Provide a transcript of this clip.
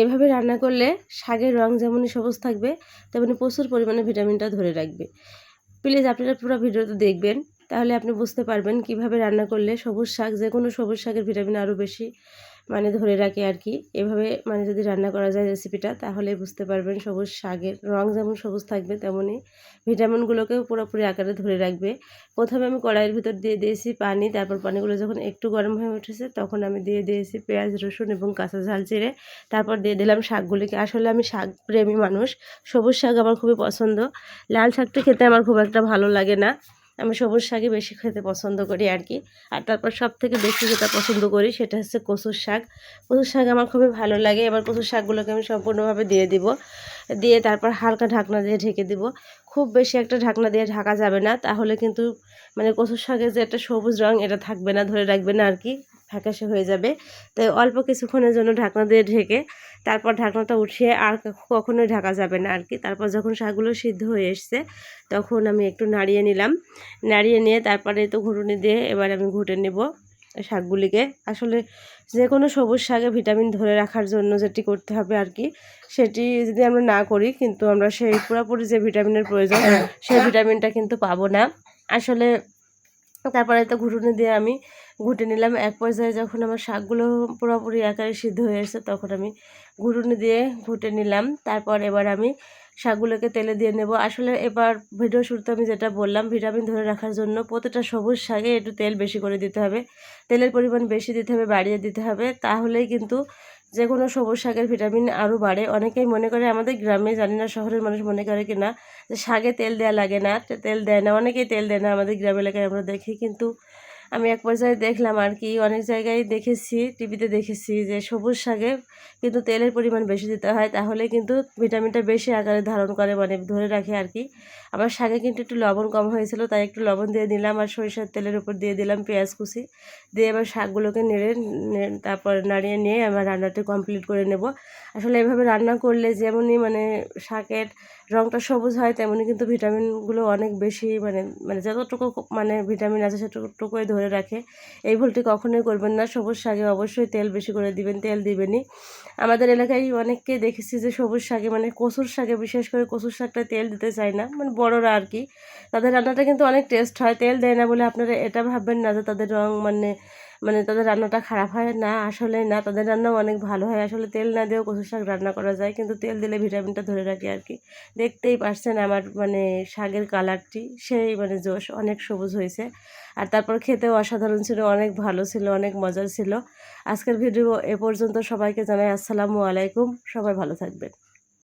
এইভাবে রান্না করলে শাকের রং যেমনই সবুজ থাকবে তেমনি প্রচুর পরিমাণে ভিটামিনটা ধরে রাখবে। প্লিজ আপনারা পুরো ভিডিওটা দেখবেন। তাহলে আপনি বুঝতে পারবেন কীভাবে রান্না করলে সবুজ শাক যে কোনো সবুজ শাকের ভিটামিন আরও বেশি মানে ধরে রাখে আর কি। এভাবে মানে যদি রান্না করা যায় রেসিপিটা, তাহলে বুঝতে পারবেন সবুজ শাকের রং যেমন সবুজ থাকবে তেমনই ভিটামিনগুলোকেও পুরোপুরি আকারে ধরে রাখবে। প্রথমে আমি কড়াইয়ের ভিতর দিয়ে দিয়েছি পানি, তারপর পানিগুলো যখন একটু গরম হয়ে উঠেছে তখন আমি দিয়ে দিয়েছি পেঁয়াজ, রসুন এবং কাঁচা ঝাল চিড়ে তারপর দিয়ে দিলাম শাকগুলিকে। আসলে আমি শাক প্রেমী মানুষ, সবুজ শাক আমার খুবই পছন্দ। লাল শাকটা খেতে আমার খুব একটা ভালো লাগে না। আমি সবুজ শাকই বেশি খেতে পছন্দ করি আর কি। আর তারপর সব থেকে বেশি যেটা পছন্দ করি সেটা হচ্ছে কচুর শাক। কচুর শাক আমার খুবই ভালো লাগে। এবার কচুর শাকগুলোকে আমি সম্পূর্ণভাবে দিয়ে দিব। দিয়ে তারপর হালকা ঢাকনা দিয়ে ঢেকে দিব। খুব বেশি একটা ঢাকনা দিয়ে ঢাকা যাবে না। তাহলে কিন্তু মানে কচুর শাকের যে একটা সবুজ রঙ এটা থাকবে না, ধরে রাখবে না আর কি। ফ্যাকাশে হয়ে যাবে। তাই অল্প কিছুক্ষণের জন্য ঢাকনা দিয়ে ঢেকে তারপর ঢাকনাটা উঠিয়ে আর কখনোই ঢাকা যাবে না আর কি তারপর যখন শাকগুলো সিদ্ধ হয়ে এসছে তখন আমি একটু নাড়িয়ে নিলাম। নাড়িয়ে নিয়ে তারপরে তো ঘুটুনি দিয়ে এবার আমি ঘুটে নেব শাকগুলিকে। আসলে যে কোনো সবুজ শাকে ভিটামিন ধরে রাখার জন্য যেটি করতে হবে আর কি সেটি যদি আমরা না করি কিন্তু আমরা সেই পুরোপুরি যে ভিটামিনের প্রয়োজন, সেই ভিটামিনটা কিন্তু পাবো না। আসলে তারপরে তো ঘুটুনি দিয়ে আমি ঘুটে নিলাম। এক পর্যায়ে যখন আমার শাকগুলো পুরোপুরি আকারে সিদ্ধ হয়ে এসেছে, তখন আমি ঘুটুনি দিয়ে ঘুটে নিলাম। তারপর এবার আমি শাকগুলোকে তেলে দিয়ে নেব। আসলে এবার ভিডিও শুরুতে আমি যেটা বললাম, ভিটামিন ধরে রাখার জন্য প্রতিটা সবুজ শাকে একটু তেল বেশি করে দিতে হবে। তেলের পরিমাণ বেশি দিতে হবে, বাড়িয়ে দিতে হবে। তাহলেই কিন্তু যে কোনো সবুজ শাকের ভিটামিন আরও বাড়ে। অনেকেই মনে করে আমাদের গ্রামে, জানি না শহরের মানুষ মনে করে কি না, যে শাকে তেল দেওয়া লাগে না তেল দেয় না, অনেকেই তেল দেয় না আমাদের গ্রাম এলাকায় আমরা দেখি, কিন্তু আমি এক পর্যায়ে দেখলাম আর কি, অনেক জায়গায় দেখেছি, টিভিতে দেখেছি যে সবুজ শাকে কিন্তু তেলের পরিমাণ বেশি দিতে হয়, তাহলে কিন্তু ভিটামিনটা বেশি আকারে ধারণ করে মানে ধরে রাখে আর কি। আমার শাকে কিন্তু একটু লবণ কম হয়েছিল, তাই একটু লবণ দিয়ে দিলাম আর সরিষার তেলের উপর দিয়ে দিলাম পেঁয়াজ কুচি। দিয়ে এবার শাকগুলোকে নেড়ে তারপর নাড়িয়ে নিয়ে আমার রান্নাটা কমপ্লিট করে নেব। আসলে এভাবে রান্না করলে যেমনই মানে শাকের রঙটা সবুজ হয়, তেমনই কিন্তু ভিটামিনগুলো অনেক বেশি মানে মানে যতটুকু মানে ভিটামিন আছে সেটুকুই ধরে রাখে। এই ভুলটি কখনোই করবেন না। সবুজ শাকে অবশ্যই তেল বেশি করে দিবেন, তেল দিবেনই। আমাদের এলাকায় অনেককে দেখেছি যে সবুজ শাকে মানে কচুর শাকে, বিশেষ করে কচুর শাকটা তেল দিতে চায় না। মানে বড়রা আর কি। তাদের রান্নাটা কিন্তু অনেক টেস্ট হয়। তেল দেয় না বলে আপনারা এটা ভাববেন না যে তাদের রং মানে মানে তাদের রান্নাটা খারাপ হয় না, আসলে না, তাদের রান্নাও অনেক ভালো হয়। আসলে তেল না দিয়েও কচু শাক রান্না করা যায়, কিন্তু তেল দিলে ভিটামিনটা ধরে রাখে আর কি। দেখতেই পারছেন আমার মানে শাকের কালারটি, সেই মানে জোশ, অনেক সবুজ হয়েছে। আর তারপর খেতেও অসাধারণ ছিল, অনেক ভালো ছিল, অনেক মজার ছিল। আজকের ভিডিও এ পর্যন্ত সবাইকে জানাই আসসালামু আলাইকুম, সবাই ভালো থাকবেন।